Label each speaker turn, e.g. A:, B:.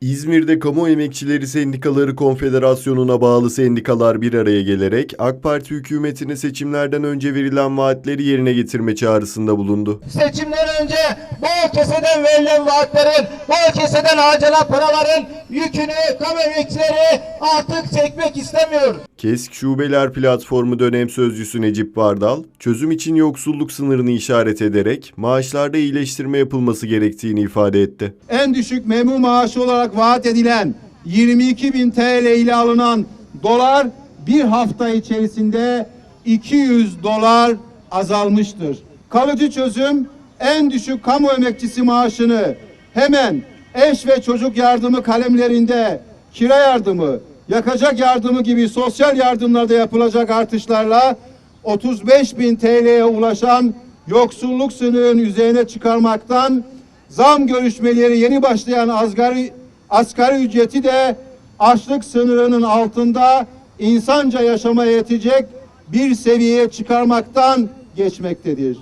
A: İzmir'de Kamu Emekçileri Sendikaları Konfederasyonu'na bağlı sendikalar bir araya gelerek AK Parti hükümetine seçimlerden önce verilen vaatleri yerine getirme çağrısında bulundu.
B: seçimden önce bol keseden verilen vaatlerin, bol keseden harcanan paraların yükünü kamu emekçileri artık çekmek istemiyor.
A: KESK Şubeler Platformu dönem sözcüsü Necip Vardal, çözüm için yoksulluk sınırını işaret ederek maaşlarda iyileştirme yapılması gerektiğini ifade etti.
C: en düşük memur maaşı olarak vaat edilen 22 bin TL ile alınan dolar bir hafta içerisinde 200 dolar azalmıştır. Kalıcı çözüm en düşük kamu emekçisi maaşını hemen eş ve çocuk yardımı kalemlerinde kira yardımı, yakacak yardımı gibi sosyal yardımlarda yapılacak artışlarla 35 bin TL'ye ulaşan yoksulluk sınırının üzerine çıkarmaktan zam görüşmeleri yeni başlayan asgari, asgari ücreti de açlık sınırının altında insanca yaşamaya yetecek bir seviyeye çıkarmaktan geçmektedir.